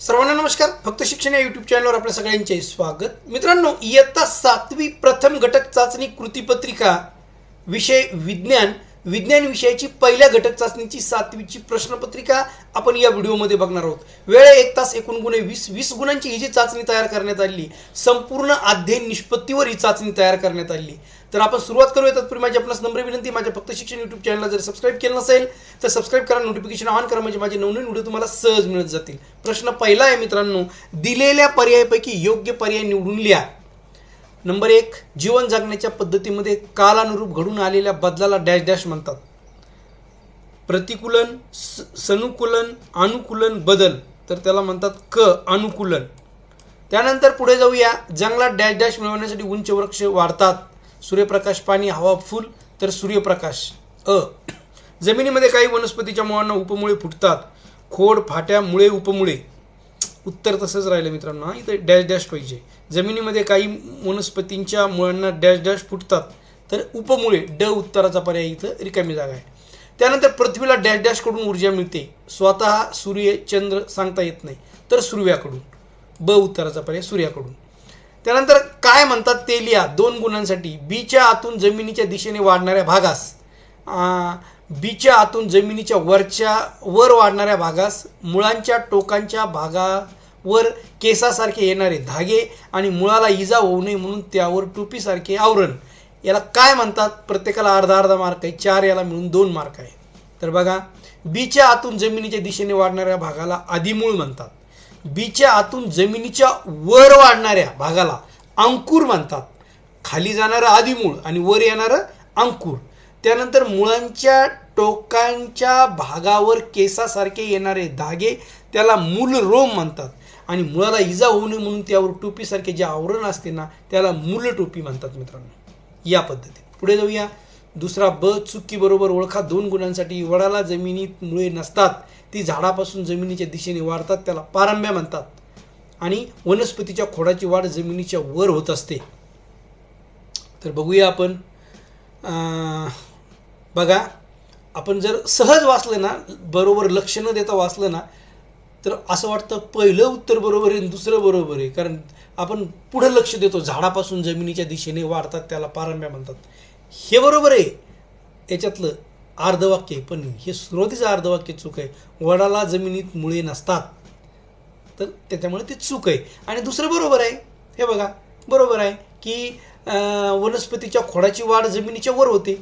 सर्वांना नमस्कार. फक्त शिक्षण या युट्यूब चॅनलवर आपल्या सगळ्यांचे स्वागत. मित्रांनो इयत्ता सातवी प्रथम घटक चाचणी कृतीपत्रिका विषय विज्ञान विज्ञान विषयाची पहिल्या घटक चाचणीची सातवीची प्रश्नपत्रिका आपण या व्हिडिओमध्ये बघणार आहोत. वेळ एक तास एकूण गुणे वीस. वीस गुणांची ही जी चाचणी तयार करण्यात आली संपूर्ण अध्ययन निष्पत्तीवर ही चाचणी तयार करण्यात आली. तर आपण सुरुवात करूया. तत्पूर्वी माझी आपणास नम्र विनंती माझ्या फक्त शिक्षण युट्यूब चॅनलला जर सबस्क्राईब केलं नसेल तर सबस्क्राईब करा नोटिफिकेशन ऑन करा म्हणजे माझे नवनवीन व्हिडिओ तुम्हाला सहज मिळत जातील. प्रश्न पहिला आहे मित्रांनो दिलेल्या पर्यायापैकी योग्य पर्याय निवडून लिहा. नंबर एक जीवन जगण्याच्या पद्धतीमध्ये कालानुरूप घडून आलेल्या बदलाला डॅश डॅश म्हणतात. प्रतिकूलन स- सनुकूलन अनुकूलन बदल तर त्याला म्हणतात क अनुकूलन. त्यानंतर पुढे जाऊया. जंगलात डॅश डॅश मिळवण्यासाठी उंच वृक्ष वाढतात. सूर्यप्रकाश पाणी हवा फुल तर सूर्यप्रकाश अ. जमिनीमध्ये काही वनस्पतीच्या मुळांना उपमुळे फुटतात. खोड फाट्या मुळे उपमुळे. उत्तर तसंच राहिलं मित्रांनो हा. इथं डॅश डॅश पाहिजे. जमिनीमध्ये काही वनस्पतींच्या मुळांना डॅश डॅश फुटतात तर उपमुळे ड उत्तराचा पर्याय इथं रिकामी जागा आहे. त्यानंतर पृथ्वीला डॅश डॅशकडून ऊर्जा मिळते. स्वतः सूर्य चंद्र सांगता येत नाही तर सूर्याकडून. ब उत्तराचा पर्याय सूर्याकडून. त्यानंतर काय म्हणतात ते लिहा. दोन गुणांसाठी. बीच्या आतून जमिनीच्या दिशेने वाढणाऱ्या भागास. बीच्या आतून जमिनीच्या वरच्या वर वाढणाऱ्या भागास मुळांच्या टोकांच्या भागा वर केसासारखे येणारे धागे आणि मुळाला इजा होऊ नये म्हणून त्यावर टोपीसारखे आवरण. याला काय म्हणतात? प्रत्येकाला अर्धा अर्धा मार्क आहे. चार याला मिळून दोन मार्क आहे. तर बघा बीच्या आतून जमिनीच्या दिशेने वाढणाऱ्या भागाला आदिमूळ म्हणतात. बीच्या आतून जमिनीच्या वर वाढणाऱ्या भागाला अंकुर म्हणतात. खाली जाणारं आदिमूळ आणि वर येणारं अंकुर. त्यानंतर मुळांच्या टोकांच्या भागावर केसासारखे येणारे धागे त्याला मूल रोम म्हणतात. आणि मुळाला इजा होऊ नये म्हणून त्यावर टोपीसारखे जे आवरण असते ना त्याला मूल टोपी म्हणतात मित्रांनो. या पद्धतीत. पुढे जाऊया. दुसरा ब चुकी बरोबर ओळखा. दोन गुणांसाठी वडाला जमिनीत मुळे नसतात. ती झाडापासून जमिनीच्या दिशेने वाढतात त्याला पारंब्या म्हणतात. आणि वनस्पतीच्या खोडाची वाढ जमिनीच्या वर होत असते. तर बघूया आपण. बघा. आपण जर सहज वाचलं ना बरोबर लक्ष न देता वाचलं ना तर असं वाटतं पहिलं उत्तर बरोबर आहे आणि दुसरं बरोबर आहे. कारण आपण पुढं लक्ष देतो झाडापासून जमिनीच्या दिशेने वाढतात त्याला पारंब्या म्हणतात. हे बरोबर आहे. याच्यातलं अर्धवाक्य आहे. पण हे सुरुवातीचं अर्धवाक्य चूक आहे. वडाला जमिनीत मुळे नसतात. तर त्याच्यामुळे ते चूक आहे. आणि दुसरं बरोबर आहे. हे बघा. बरोबर आहे की वनस्पतीच्या खोडाची वाढ जमिनीच्या वर होते.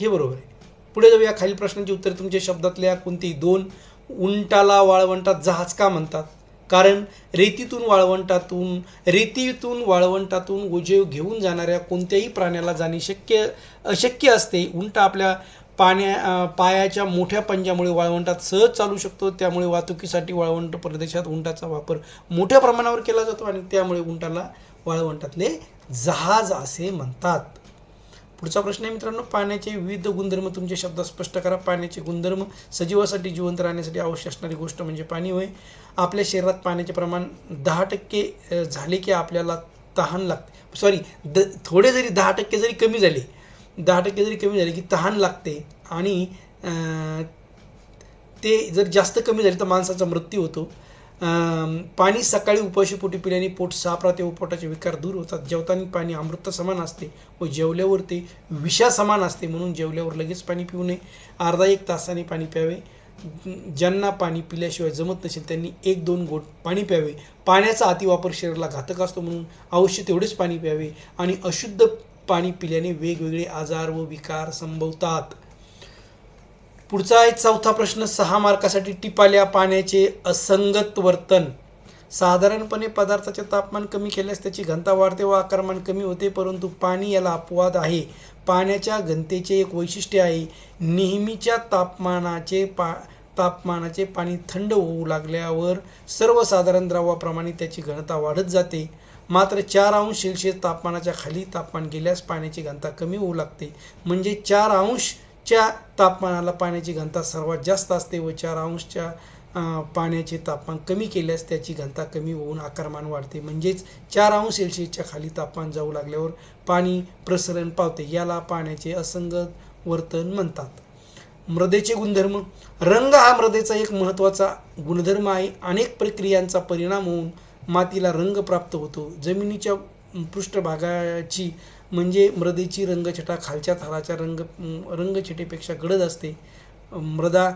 हे बरोबर आहे. पुढे जाऊया. खालील प्रश्नांची उत्तर तुमच्या शब्दातल्या कोणतीही दोन. उंटाला वाळवंटात जहाज का म्हणतात? कारण रेतीतून वाळवंटातून रेतीतून वाळवंटातून ओझे घेऊन जाणाऱ्या कोणत्याही प्राण्याला जाणे शक्य अशक्य असते. उंट आपल्या पाण्या पायाच्या मोठ्या पंजामुळे वाळवंटात सहज चालू शकतो. त्यामुळे वाहतुकीसाठी वाळवंट प्रदेशात उंटाचा वापर मोठ्या प्रमाणावर केला जातो आणि त्यामुळे उंटाला वाळवंटातले जहाज असे म्हणतात. पुढचा प्रश्न आहे मित्रांनो पाण्याचे विविध गुणधर्म तुमच्या शब्दात स्पष्ट करा. पाण्याचे गुणधर्म सजीवासाठी जिवंत राहण्यासाठी आवश्यक असणारी गोष्ट म्हणजे पाणी होय. आपल्या शरीरात पाण्याचे प्रमाण दहा टक्के झाले की आपल्याला तहान लागते. सॉरी द थोडे जरी दहा टक्के जरी कमी झाले दहा टक्के जरी कमी झाले की तहान लागते आणि ते जर जास्त कमी झाले तर माणसाचा मृत्यू होतो. पाणी सकाळी उपाशीपोटी पिल्याने पोट साफ राहते व पोटाचे विकार दूर होतात. जेवताना पाणी अमृत समान असते व जेवल्यावर ते विषा समान असते म्हणून जेवल्यावर लगेच पाणी पिऊ नये. अर्धा एक तासाने पाणी प्यावे. ज्यांना पाणी पिल्याशिवाय जमत नसेल त्यांनी एक दोन गोट पाणी प्यावे. पाण्याचा अतिवापर शरीराला घातक असतो म्हणून अवश्य तेवढेच पाणी प्यावे आणि अशुद्ध पाणी पिल्याने वेगवेगळे आजार व विकार संभवतात. पुढचा आहे चौथा प्रश्न सहा मार्कासाठी टिपाल्या पाण्याचे असंगत वर्तन. साधारणपणे पदार्थाचे तापमान कमी केल्यास त्याची घनता वाढते व आकारमान कमी होते परंतु पाणी याला अपवाद आहे. पाण्याच्या घनतेचे एक वैशिष्ट्य आहे. नेहमीच्या तापमानाचे पा तापमानाचे पाणी थंड होऊ लागल्यावर सर्वसाधारण द्रवाप्रमाणे त्याची घनता वाढत जाते. मात्र चार अंश सेल्सिअस तापमानाच्या खाली तापमान गेल्यास पाण्याची घनता कमी होऊ लागते. म्हणजे चार अंश च्या तापमानाला पाण्याची घनता सर्वात जास्त असते व चार अंशच्या पाण्याचे तापमान कमी केल्यास त्याची घनता कमी होऊन आकारमान वाढते. म्हणजेच चार अंश सेल्सिअसच्या खाली तापमान जाऊ लागल्यावर पाणी प्रसरण पावते. याला पाण्याचे असंगत वर्तन म्हणतात. मृदेचे गुणधर्म. रंग हा मृदेचा एक महत्त्वाचा गुणधर्म आहे. अनेक प्रक्रियांचा परिणाम होऊन मातीला रंग प्राप्त होतो. जमिनीच्या पृष्ठभागाची म्हणजे मृदेची रंगछटा खालच्या थराच्या रंग रंगछटेपेक्षा गडद असते. मृदा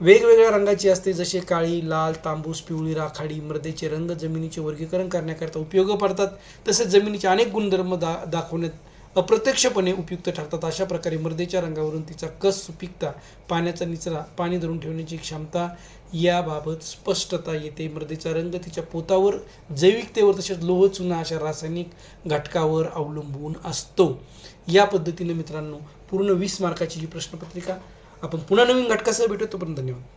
वेगवेगळ्या रंगाची असते जसे काळी लाल तांबूस पिवळी राखाडी. मृदेचे रंग जमिनीचे वर्गीकरण करण्याकरता उपयोग पडतात. तसेच जमिनीचे अनेक गुणधर्म दा दाखवण्यात अप्रत्यक्षपणे उपयुक्त ठरतात. अशा प्रकारे मर्देच्या रंगावरून तिचा कस सुपीकता पाण्याचा निचरा पाणी धरून ठेवण्याची क्षमता याबाबत स्पष्टता येते. मर्देचा रंग तिच्या पोतावर जैविकतेवर तसेच लोह चुना अशा रासायनिक घटकावर अवलंबून असतो. या पद्धतीने मित्रांनो पूर्ण वीस मार्काची ही प्रश्नपत्रिका आपण पुन्हा नवीन घटकासह भेटू. तोपर्यंत धन्यवाद.